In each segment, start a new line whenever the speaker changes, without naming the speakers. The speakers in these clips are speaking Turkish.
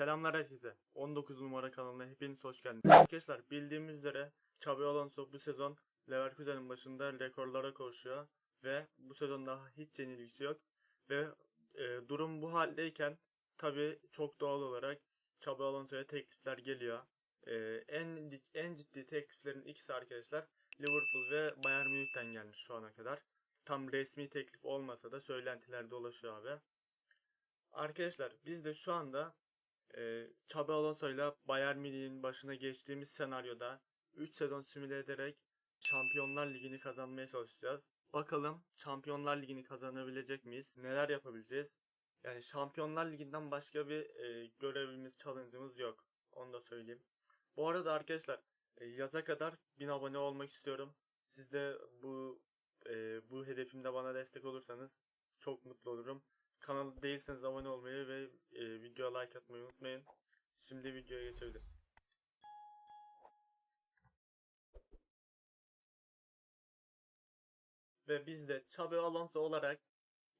Selamlar herkese. 19 numara kanalına hepiniz hoş geldiniz. Arkadaşlar bildiğimiz üzere Xabi Alonso bu sezon Leverkusen'in başında rekorlara koşuyor ve bu sezon daha hiç yenilgisi yok ve e, durum bu haldeyken tabi çok doğal olarak Xabi Alonso'ya teklifler geliyor. E, en en ciddi tekliflerin ikisi arkadaşlar Liverpool ve Bayern Münih'ten gelmiş şu ana kadar. Tam resmi teklif olmasa da söylentiler dolaşıyor abi. Arkadaşlar biz de şu anda e, Xabi Alonso'yla Bayern Münih'in başına geçtiğimiz senaryoda 3 sezon simüle ederek Şampiyonlar Ligi'ni kazanmaya çalışacağız. Bakalım Şampiyonlar Ligi'ni kazanabilecek miyiz? Neler yapabileceğiz? Yani Şampiyonlar Ligi'nden başka bir e, görevimiz, challenge'ımız yok. Onu da söyleyeyim. Bu arada arkadaşlar e, yaza kadar 1000 abone olmak istiyorum. Siz de bu e, bu hedefimde bana destek olursanız çok mutlu olurum. Kanalı değilseniz abone olmayı ve e, videoya like atmayı unutmayın. Şimdi videoya geçebiliriz. Ve biz de Xabi Alonso olarak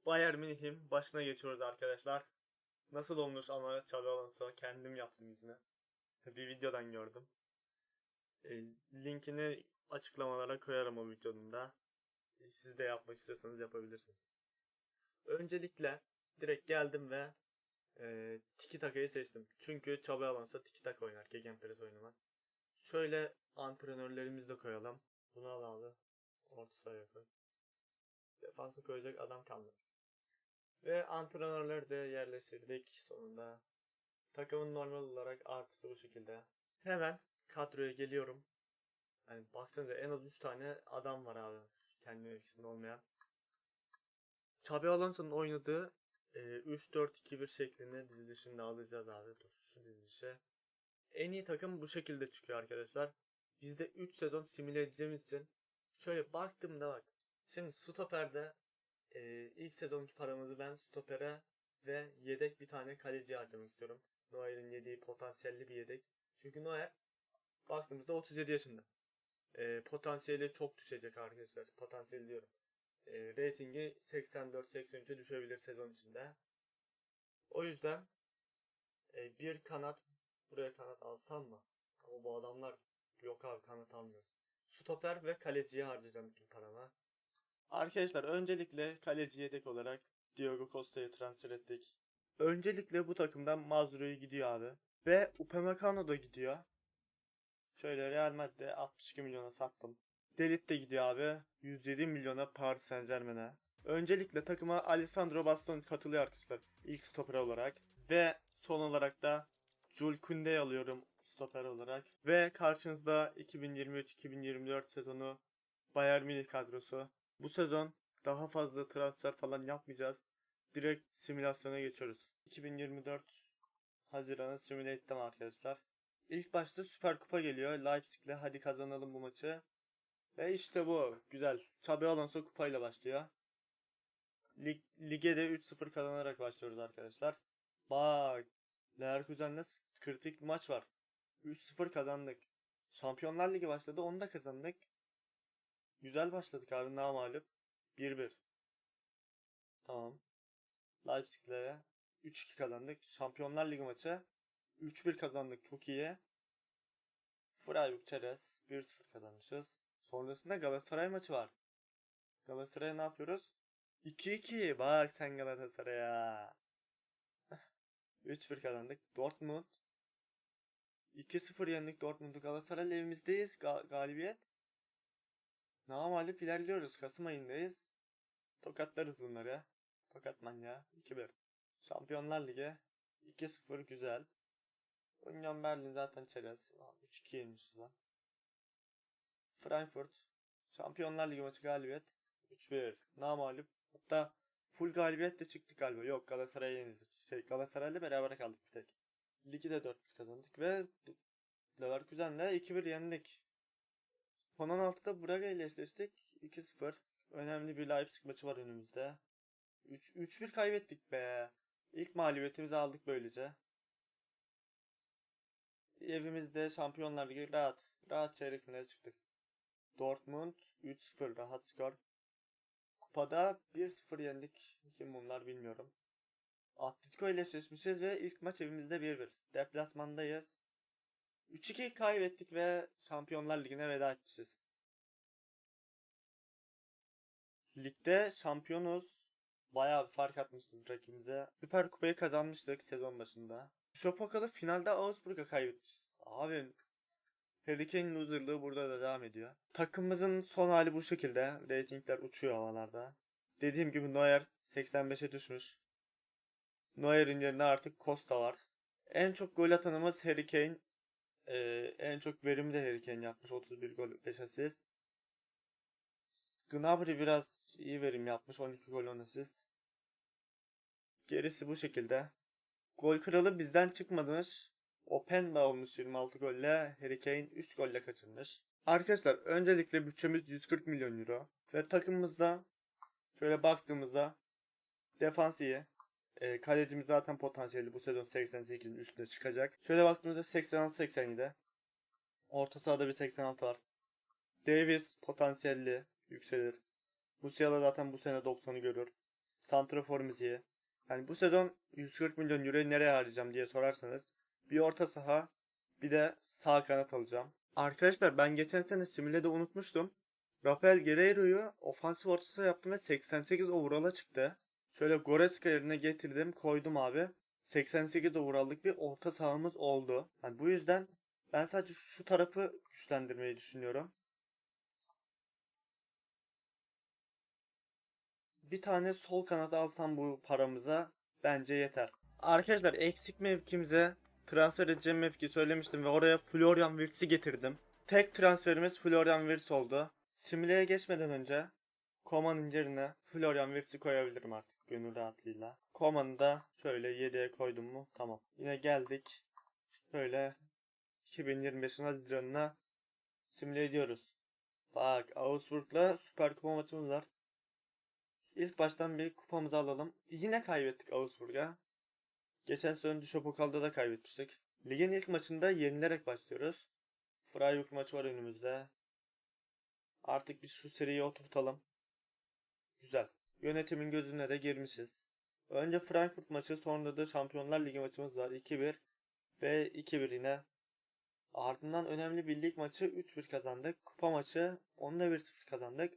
Bayern Münih'in başına geçiyoruz arkadaşlar. Nasıl olmuş ama Xabi Alonso kendim yaptım yüzüne. Bir videodan gördüm. E, linkini açıklamalara koyarım o videonun da. Siz de yapmak istiyorsanız yapabilirsiniz. Öncelikle direkt geldim ve e, tiki takayı seçtim. Çünkü Xabi Alonso tiki taka oynar. Gegenpress oynamaz. Şöyle antrenörlerimizi de koyalım. Bunu al. Orta sahaya koy. Defansı koyacak adam kalmadı. Ve antrenörleri de yerleştirdik sonunda. Takımın normal olarak artısı bu şekilde. Hemen kadroya geliyorum. Yani baksanıza en az 3 tane adam var abi. Kendi mevkisinde olmayan. Xabi Alonso'nun oynadığı e, 3-4-2-1 şeklinde dizilişini alacağız abi. Dur şu dizilişe. En iyi takım bu şekilde çıkıyor arkadaşlar. Biz de 3 sezon simüle edeceğimiz için şöyle baktığımda bak. Şimdi stoperde e, ilk sezonki paramızı ben stopere ve yedek bir tane kaleci harcamak istiyorum. Neuer'in yediği potansiyelli bir yedek. Çünkü Neuer baktığımızda 37 yaşında. E, potansiyeli çok düşecek arkadaşlar. Potansiyel diyorum. E, ratingi 84-83'e düşebilir sezon içinde. O yüzden e, bir kanat buraya kanat alsam mı? Ama bu adamlar yok abi kanat almıyoruz. Stoper ve kaleciye harcayacağım bütün paramı. Arkadaşlar öncelikle kaleci yedek olarak Diogo Costa'yı transfer ettik. Öncelikle bu takımdan Mazrui gidiyor abi. Ve Upamecano da gidiyor. Şöyle Real Madrid'e 62 milyona sattım. Delit de gidiyor abi. 107 milyona Paris Saint Germain'e. Öncelikle takıma Alessandro Bastoni katılıyor arkadaşlar. İlk stoper olarak. Ve son olarak da Jules Koundé'yi alıyorum stoper olarak. Ve karşınızda 2023-2024 sezonu Bayern Münih kadrosu. Bu sezon daha fazla transfer falan yapmayacağız. Direkt simülasyona geçiyoruz. 2024 Haziran'ı simüle ettim arkadaşlar. İlk başta Süper Kupa geliyor. Leipzig'le hadi kazanalım bu maçı. Ve işte bu. Güzel. Xabi Alonso kupayla başlıyor. Lig, lige de 3-0 kazanarak başlıyoruz arkadaşlar. Bak. Leverkusen'le kritik maç var. 3-0 kazandık. Şampiyonlar Ligi başladı. Onu da kazandık. Güzel başladık abi. Namalup. 1-1. Tamam. Leipzig'le 3-2 kazandık. Şampiyonlar Ligi maçı. 3-1 kazandık. Çok iyi. Freiburg Çerez 1-0 kazanmışız. Sonrasında Galatasaray maçı var. Galatasaray'a ne yapıyoruz? 2-2. Bak sen Galatasaray'a. 3-1 kazandık. Dortmund. 2-0 yendik Dortmund'u. Galatasaray evimizdeyiz. Ga- galibiyet. Namalip ilerliyoruz. Kasım ayındayız. Tokatlarız bunları. Tokat manyağı. 2-1. Şampiyonlar Ligi. 2-0 güzel. Union Berlin zaten çerez. 3-2 yenmişiz lan. Frankfurt. Şampiyonlar Ligi maçı galibiyet. 3-1. Namalip. Hatta full galibiyet de çıktık galiba. Yok Galatasaray'a yenildik. Şey, Galatasaray'la beraber kaldık bir tek. Ligi de 4-1 kazandık ve Leverkusen'le 2-1 yendik. Son 16'da Braga ile eşleştik. 2-0. Önemli bir Leipzig maçı var önümüzde. 3-1 kaybettik be. İlk mağlubiyetimizi aldık böylece. Evimizde Şampiyonlar Ligi rahat. Rahat çeyrek finale çıktık. Dortmund 3-0 rahat skor. Kupada 1-0 yendik. Kim bunlar bilmiyorum. Atletico ile eşleşmişiz ve ilk maç evimizde 1-1. Deplasmandayız. 3-2 kaybettik ve Şampiyonlar Ligi'ne veda etmişiz. Ligde şampiyonuz. Bayağı bir fark atmışız rakibimize. Süper Kupayı kazanmıştık sezon başında. Şopakalı finalde Augsburg'a kaybetmişiz. Abi Harry Kane loserlığı burada da devam ediyor. Takımımızın son hali bu şekilde. Ratingler uçuyor havalarda. Dediğim gibi Neuer 85'e düşmüş. Neuer'in yerine artık Costa var. En çok gol atanımız Harry Kane. Ee, en çok verimi de Harry Kane yapmış. 31 gol 5 asist. Gnabry biraz iyi verim yapmış. 12 gol 10 asist. Gerisi bu şekilde. Gol kralı bizden çıkmamış. Openda olmuş 26 golle. Harry Kane 3 golle kaçırmış. Arkadaşlar öncelikle bütçemiz 140 milyon euro. Ve takımımızda şöyle baktığımızda defans iyi. E, kalecimiz zaten potansiyeli bu sezon 88'in üstüne çıkacak. Şöyle baktığımızda 86-87. Orta sahada bir 86 var. Davis potansiyelli yükselir. Musiala zaten bu sene 90'ı görür. Santraforumuz iyi. Yani bu sezon 140 milyon euroyu nereye harcayacağım diye sorarsanız bir orta saha bir de sağ kanat alacağım. Arkadaşlar ben geçen sene simüle de unutmuştum. Rafael Guerreiro'yu ofansif orta saha yaptım ve 88 overall'a çıktı. Şöyle Goretzka yerine getirdim koydum abi. 88 overall'lık bir orta sahamız oldu. Yani bu yüzden ben sadece şu tarafı güçlendirmeyi düşünüyorum. Bir tane sol kanat alsam bu paramıza bence yeter. Arkadaşlar eksik mevkimize transfer edeceğim mevki söylemiştim ve oraya Florian Wirtz'i getirdim. Tek transferimiz Florian Wirtz oldu. Simüle'ye geçmeden önce Koman'ın yerine Florian Wirtz'i koyabilirim artık gönül rahatlığıyla. Koman'ı da şöyle 7'ye koydum mu tamam. Yine geldik. Şöyle 2025'in Haziran'ına simüle ediyoruz. Bak Augsburg'la Süper Kupa maçımız var. İlk baştan bir kupamızı alalım. Yine kaybettik Augsburg'a. Geçen sene Düşopokal'da da kaybetmiştik. Ligin ilk maçında yenilerek başlıyoruz. Freiburg maçı var önümüzde. Artık biz şu seriyi oturtalım. Güzel. Yönetimin gözüne de girmişiz. Önce Frankfurt maçı sonra da Şampiyonlar Ligi maçımız var. 2-1 ve 2-1 yine. Ardından önemli bir lig maçı 3-1 kazandık. Kupa maçı onu da 1-0 kazandık.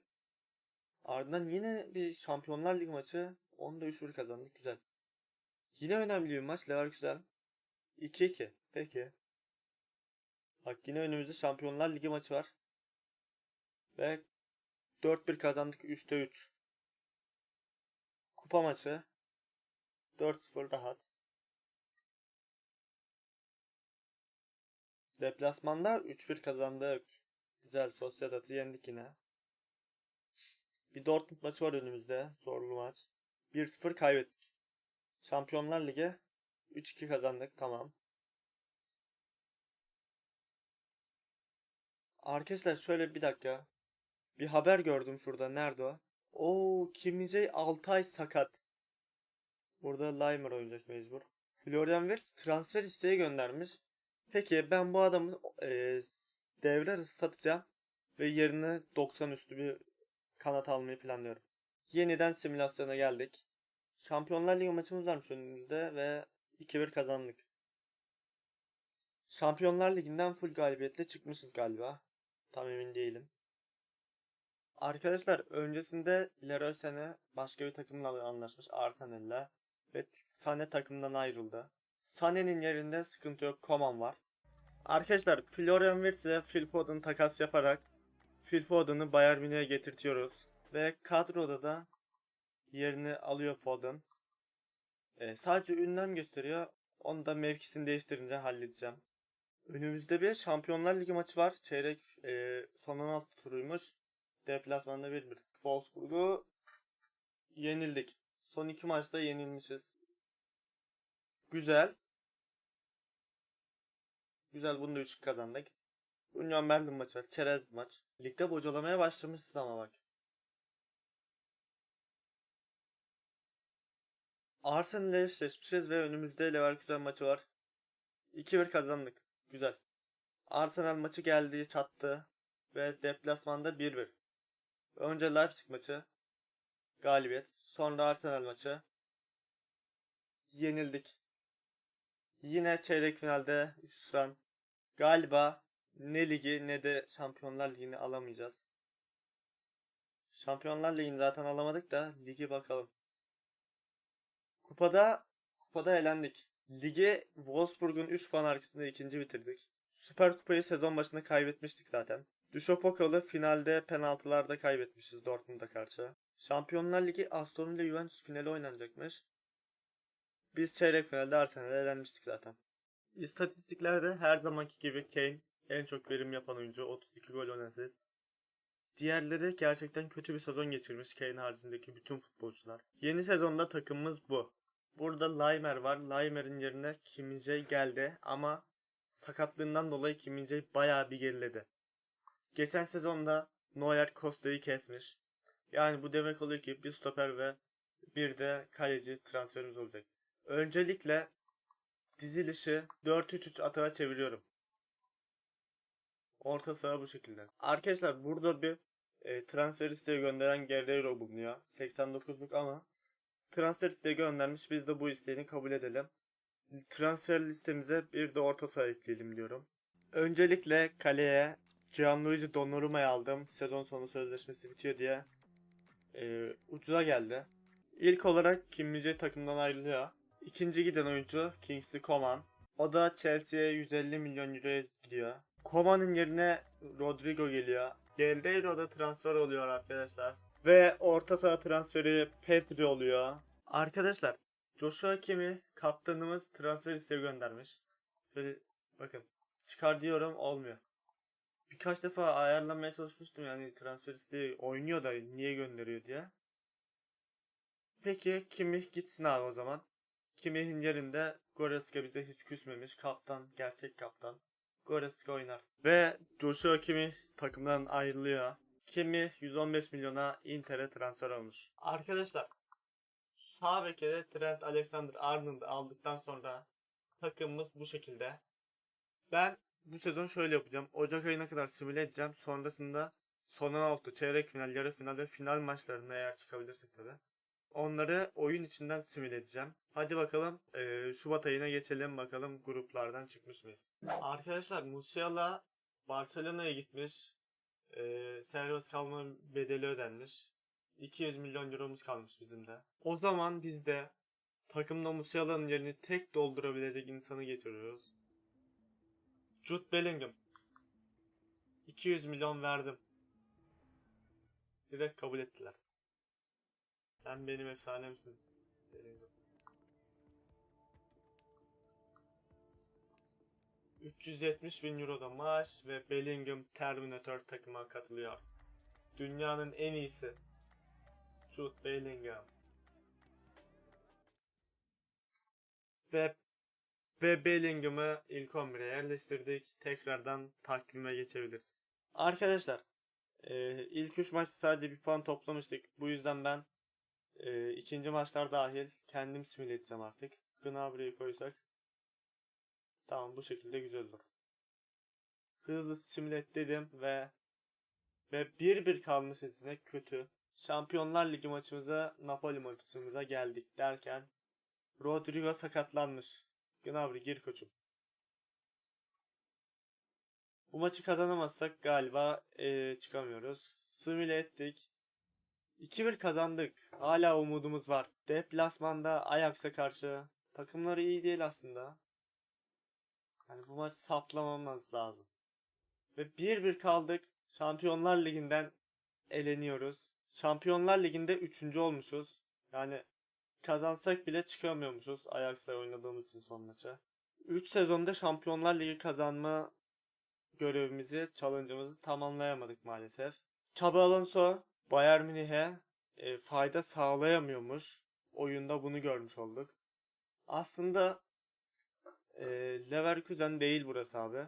Ardından yine bir Şampiyonlar Ligi maçı. Onu da 3-1 kazandık. Güzel. Yine önemli bir maç. Leverkusen. 2-2. Peki. Bak yine önümüzde Şampiyonlar Ligi maçı var. Ve 4-1 kazandık. 3'te 3. Kupa maçı. 4-0 rahat. Deplasmanda 3-1 kazandık. Güzel. Sociedad'ı yendik yine. Bir Dortmund maçı var önümüzde. Zorlu maç. 1-0 kaybettik. Şampiyonlar Ligi 3-2 kazandık. Tamam. Arkadaşlar şöyle bir dakika. Bir haber gördüm şurada. Nerede o? Oo Kim Jae 6 ay sakat. Burada Leimer oynayacak mecbur. Florian Wirtz transfer isteği göndermiş. Peki ben bu adamı e, devre arası satacağım. Ve yerine 90 üstü bir kanat almayı planlıyorum. Yeniden simülasyona geldik. Şampiyonlar Ligi maçımız varmış önümüzde ve 2-1 kazandık. Şampiyonlar Ligi'nden full galibiyetle çıkmışız galiba. Tam emin değilim. Arkadaşlar öncesinde Leroy Sané başka bir takımla anlaşmış Arsenal'le ve Sané takımdan ayrıldı. Sané'nin yerinde sıkıntı yok Koman var. Arkadaşlar Florian Wirtz'e Phil Foden takas yaparak Phil Foden'ı Bayern Münih'e getirtiyoruz. Ve kadroda da yerini alıyor Foden. Ee, sadece ünlem gösteriyor. Onu da mevkisini değiştirince halledeceğim. Önümüzde bir Şampiyonlar Ligi maçı var. Çeyrek e, son 16 turuymuş. Deplasmanda 1-1. Wolfsburg'u yenildik. Son iki maçta yenilmişiz. Güzel. Güzel bunu da 3 kazandık. Union Berlin maçı var. Çerez maç. Ligde bocalamaya başlamışız ama bak. Arsenal'le eşleşmişiz ve önümüzde Leverkusen maçı var. 2-1 kazandık. Güzel. Arsenal maçı geldi, çattı ve deplasmanda 1-1. Önce Leipzig maçı galibiyet, sonra Arsenal maçı. yenildik. Yine çeyrek finalde hüsran. Galiba ne ligi ne de Şampiyonlar Ligi'ni alamayacağız. Şampiyonlar Ligi'ni zaten alamadık da ligi bakalım. Kupada kupada elendik. Ligi Wolfsburg'un 3 puan arkasında ikinci bitirdik. Süper Kupayı sezon başında kaybetmiştik zaten. Düşopokal'ı finalde penaltılarda kaybetmişiz Dortmund'a karşı. Şampiyonlar Ligi Aston Villa Juventus finali oynanacakmış. Biz çeyrek finalde Arsenal'e elenmiştik zaten. İstatistiklerde her zamanki gibi Kane en çok verim yapan oyuncu 32 gol 10 asist. Diğerleri gerçekten kötü bir sezon geçirmiş Kane haricindeki bütün futbolcular. Yeni sezonda takımımız bu. Burada Laimer var. Laimer'in yerine Kim geldi ama sakatlığından dolayı Kim Min-jae bayağı bir geriledi. Geçen sezonda Neuer Costa'yı kesmiş. Yani bu demek oluyor ki bir stoper ve bir de kaleci transferimiz olacak. Öncelikle dizilişi 4-3-3 atağa çeviriyorum. Orta saha bu şekilde. Arkadaşlar burada bir e, transfer isteği gönderen Guerreiro bulunuyor. 89'luk ama transfer isteği göndermiş. Biz de bu isteğini kabul edelim. Transfer listemize bir de orta saha ekleyelim diyorum. Öncelikle kaleye Gianluigi Donnarumma'yı aldım. Sezon sonu sözleşmesi bitiyor diye. E, ucuza geldi. İlk olarak Kim takımdan ayrılıyor. İkinci giden oyuncu Kingsley Coman. O da Chelsea'ye 150 milyon euroya gidiyor. Coman'ın yerine Rodrigo geliyor. Geldeiro da transfer oluyor arkadaşlar. Ve orta saha transferi Pedri oluyor. Arkadaşlar Joshua Kimi kaptanımız transfer isteği göndermiş. Şöyle bakın çıkar diyorum olmuyor. Birkaç defa ayarlamaya çalışmıştım yani transfer isteği oynuyor da niye gönderiyor diye. Peki Kimi gitsin abi o zaman. Kimi'nin yerinde Goretzka bize hiç küsmemiş. Kaptan, gerçek kaptan. Goretzka oynar. Ve Joshua Kimi takımdan ayrılıyor. Kimi 115 milyona Inter'e transfer olmuş. Arkadaşlar sağ bekede Trent Alexander-Arnold'u aldıktan sonra takımımız bu şekilde. Ben bu sezon şöyle yapacağım. Ocak ayına kadar simüle edeceğim. Sonrasında son 16, çeyrek final, yarı final ve final maçlarına eğer çıkabilirsek tabi. Onları oyun içinden simüle edeceğim. Hadi bakalım eee, Şubat ayına geçelim bakalım gruplardan çıkmış mıyız? Arkadaşlar Musiala Barcelona'ya gitmiş. Eee serbest kalma bedeli ödenmiş. 200 milyon euromuz kalmış bizim de. O zaman biz de takımda Musiala'nın yerini tek doldurabilecek insanı getiriyoruz. Jude Bellingham. 200 milyon verdim. Direkt kabul ettiler. Sen benim efsanemsin. Bellingham. 370 bin euroda maaş ve Bellingham Terminator takıma katılıyor. Dünyanın en iyisi. Jude Bellingham. Ve ve Bellingham'ı ilk 11'e yerleştirdik. Tekrardan takvime geçebiliriz. Arkadaşlar e, ilk 3 maçta sadece bir puan toplamıştık. Bu yüzden ben e, ikinci maçlar dahil kendim simüle edeceğim artık. Gnabry'i koysak. Tamam bu şekilde güzel olur. Hızlı simüle et dedim ve ve 1-1 kalmış içine kötü. Şampiyonlar Ligi maçımıza Napoli maçımıza geldik derken Rodrigo sakatlanmış. Gnabry gir koçum. Bu maçı kazanamazsak galiba eee, çıkamıyoruz. Simüle ettik. 2-1 kazandık. Hala umudumuz var. Deplasmanda Ajax'a karşı takımları iyi değil aslında. Yani bu maç saplamamız lazım. Ve 1-1 kaldık. Şampiyonlar Ligi'nden eleniyoruz. Şampiyonlar Ligi'nde 3. olmuşuz. Yani kazansak bile çıkamıyormuşuz Ajax'la oynadığımız için son maça. 3 sezonda Şampiyonlar Ligi kazanma görevimizi, challenge'ımızı tamamlayamadık maalesef. Xabi Alonso Bayern Münih'e e, fayda sağlayamıyormuş. Oyunda bunu görmüş olduk. Aslında e, Leverkusen değil burası abi.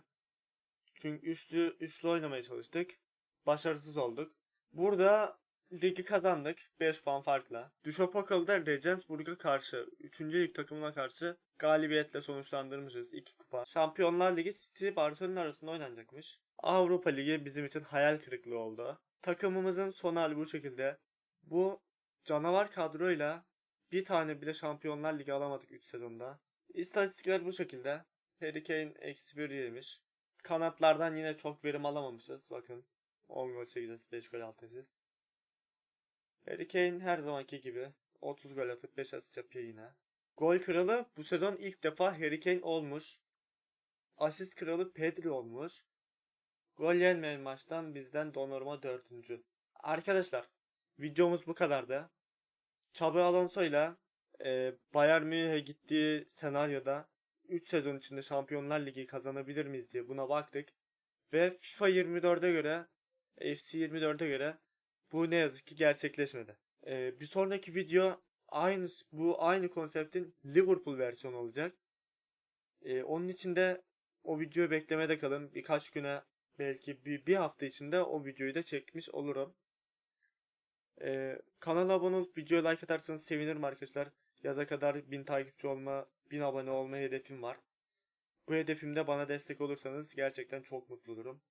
Çünkü üçlü, üçlü oynamaya çalıştık. Başarısız olduk. Burada ligi kazandık 5 puan farkla. Düşopakal'da Regensburg'a karşı 3. lig takımına karşı galibiyetle sonuçlandırmışız 2 kupa. Şampiyonlar Ligi City Barcelona arasında oynanacakmış. Avrupa Ligi bizim için hayal kırıklığı oldu. Takımımızın son hali bu şekilde. Bu canavar kadroyla bir tane bile Şampiyonlar Ligi alamadık 3 sezonda. İstatistikler bu şekilde. Harry Kane eksi 1 yemiş. Kanatlardan yine çok verim alamamışız. Bakın 10 gol 8 asist 5 gol 6 asist. Harry Kane her zamanki gibi 30 gol atıp 5 asist yapıyor yine. Gol kralı bu sezon ilk defa Harry Kane olmuş. Asist kralı Pedri olmuş. Gol yenmeyen maçtan bizden Donnarumma dördüncü. Arkadaşlar videomuz bu kadardı. Xabi Alonso ile e, Bayern Münih'e gittiği senaryoda 3 sezon içinde Şampiyonlar Ligi kazanabilir miyiz diye buna baktık. Ve FIFA 24'e göre FC 24'e göre bu ne yazık ki gerçekleşmedi. E, bir sonraki video aynı bu aynı konseptin Liverpool versiyonu olacak. E, onun için de o videoyu beklemede kalın. Birkaç güne belki bir, bir hafta içinde o videoyu da çekmiş olurum. Ee, kanala abone olup videoya like atarsanız sevinirim arkadaşlar. Yaza kadar 1000 takipçi olma, 1000 abone olma hedefim var. Bu hedefimde bana destek olursanız gerçekten çok mutlu olurum.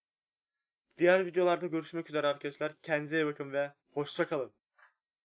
Diğer videolarda görüşmek üzere arkadaşlar. Kendinize iyi bakın ve hoşça kalın.